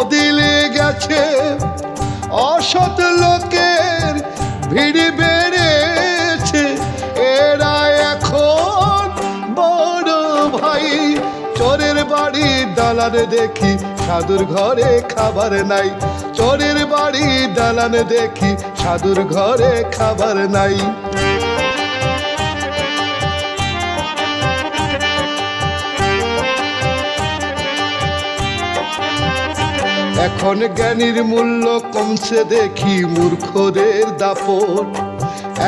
বদলে গেছে। অসৎ লোকের ভিড় বেড়েছে। এরা এখন বড় ভাই। চোরের বাড়ি দালান দেখি, সাধুর ঘরে খাবার নাই। চোরের বাড়ি দালান দেখি, সাধুর ঘরে খাবার নাই। এখন জ্ঞানীর মূল্য কমছে দেখি মূর্খদের দাপট।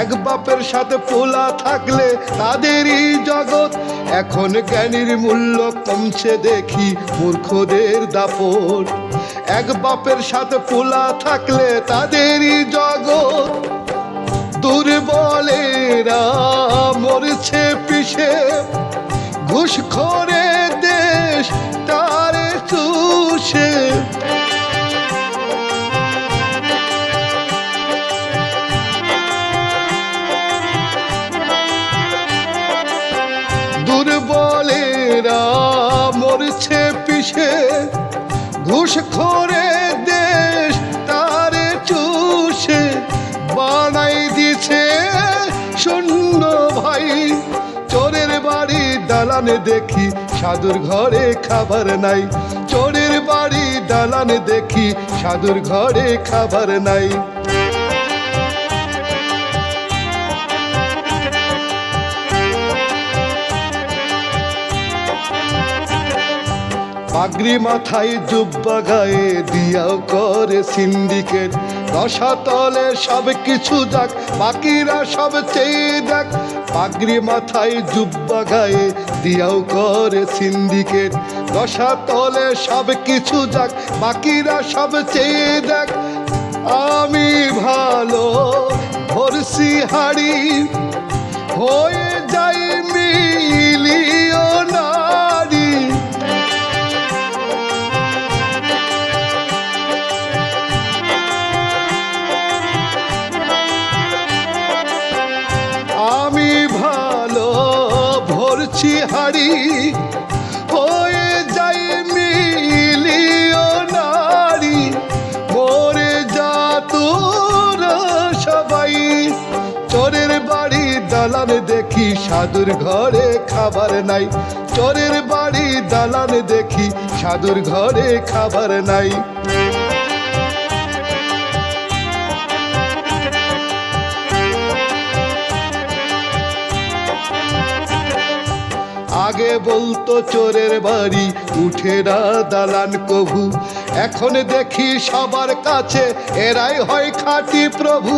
এক বাপের সাথে পোলা থাকলে তাদেরই জগৎ এখন জ্ঞানীর মূল্য কমছে দেখি মূর্খদের দাপট। এক বাপের সাথে পোলা থাকলে তাদেরই জগৎ দুর্বলেরা মরছে পিছে ঘুষ খোরে দেশ তার চুষে। দুর্বলেরা মরছে পিছে ঘুষ খোরে দেশ তারে চুষে। বানাই দিছে শূন্য ভাই। চোরের বাড়ি দালানে দেখি, সাধুর ঘরে খাবার নাই। চোরের বাড়ি দালানে দেখি, সাধুর ঘরে খাবার নাই। পাগড়ি মাথায় জুব্বা গায়ে দিয়াও করে সিন্ডিকেট। রসাতলে সব কিছু যাক, বাকিরা সব চেয়ে দেখ পাগড়ি মাথায় জুব্বা গায়ে দিয়াও করে সিন্ডিকেট। রসাতলে সব কিছু যাক, বাকিরা সব চেয়ে দেখ আমি ভালো ভরসি হাড়ি হয়ে ভরছি হাড়ি হয়ে যাই মিলিও নারী। মরে যা সবাই। চোরের বাড়ি দালান দেখি, সাধুর ঘরে খাবার নাই। চোরের বাড়ি দালান দেখি, সাধুর ঘরে খাবার নাই। আগে বলতো চোরের বাড়ি, উঠে না দালান কভু। এখন দেখি সবার কাছে এরাই হয় খাঁটি প্রভু।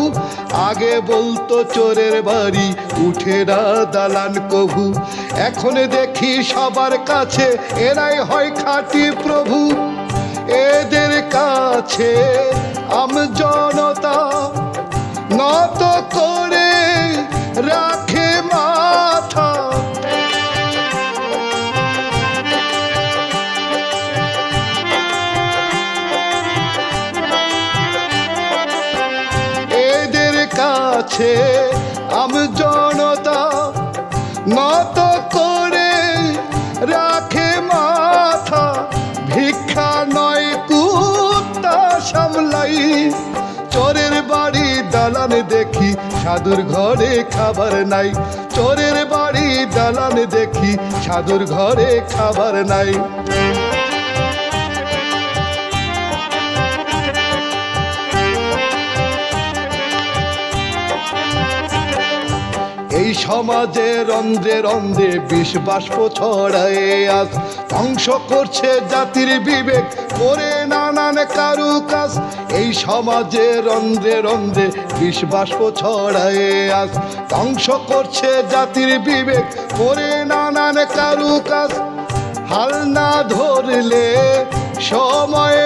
আগে বলতো চোরের বাড়ি, উঠে না দালান কভু। এখন দেখি সবার কাছে এরাই হয় খাঁটি প্রভু। এদের কাছে আম জনতা নত করে রাখে আম জনতা নত করে রাখে মাথা। ভিক্ষা নয়, কুত্তা সামলাই। চোরের বাড়ি দালানে দেখি, সাধুর ঘরে খাবার নাই। চোরের বাড়ি দালানে দেখি, সাধুর ঘরে খাবার নাই। সমাজে রন্ধ্রে রন্ধ্রে বিষ বাষ্প ছড়ায় আজ ধ্বংস করছে জাতির বিবেক। করে নানান কারু কাজ এই সমাজে রন্ধ্রে রন্ধ্রে বিষ বাষ্প ছড়ায় আজ ধ্বংস করছে জাতির বিবেক। করে নানান কারু কাজ হাল না ধরলে সময়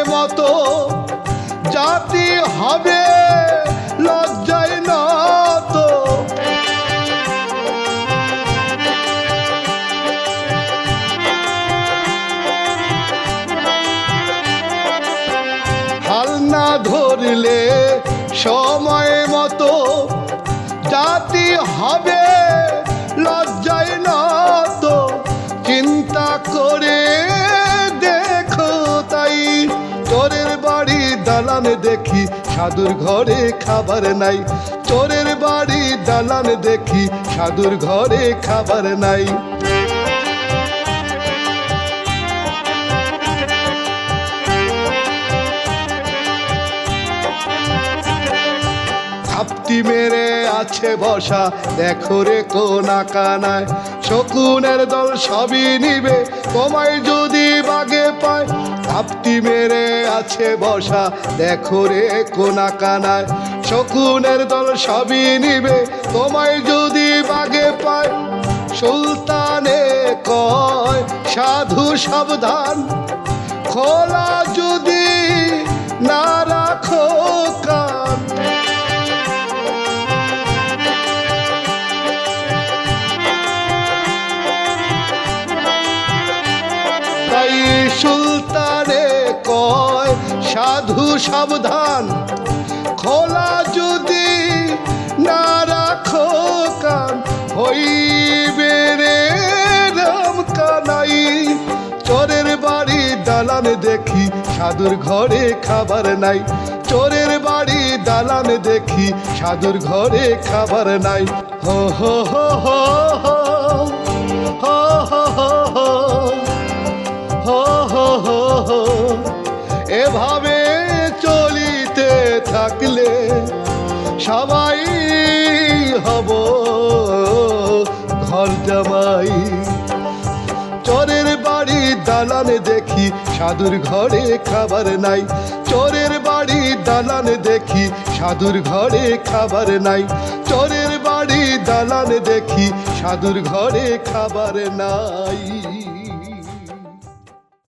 দেখি, সাধুর ঘরে খাবার নাই। চোরের বাড়ি দালান দেখি, সাধুর ঘরে খাবার নাই। ঝাপটি মেরে আছে বসা, দেখো রে কোনা কানায় শকুনের দল সবই নিবে, তোমায় যদি বাগে পায় ঘাপটি মেরে আছে বসা। দেখো রে কোনা কানায় শকুনের দল সবই নিবে, তোমায় যদি বাগে পায়। সুলতানে কয়, সাধু সাবধান, খোলা সাবধান। খোলা যদি না রাখো কান, হইবে রে রাম কানাই চোরের বাড়ি দালান দেখি, সাধুর ঘরে খাবার নাই। চোরের বাড়ি দালান দেখি, সাধুর ঘরে খাবার নাই। হো হো হো হো হো। সবাই হব ঘর জামাই। চোরের বাড়ি দালানে দেখি, সাধুর ঘরে খাবার নাই। চোরের বাড়ি দালানে দেখি, সাধুর ঘরে খাবার নাই। চোরের বাড়ি দালানে দেখি, সাধুর ঘরে খাবার নাই।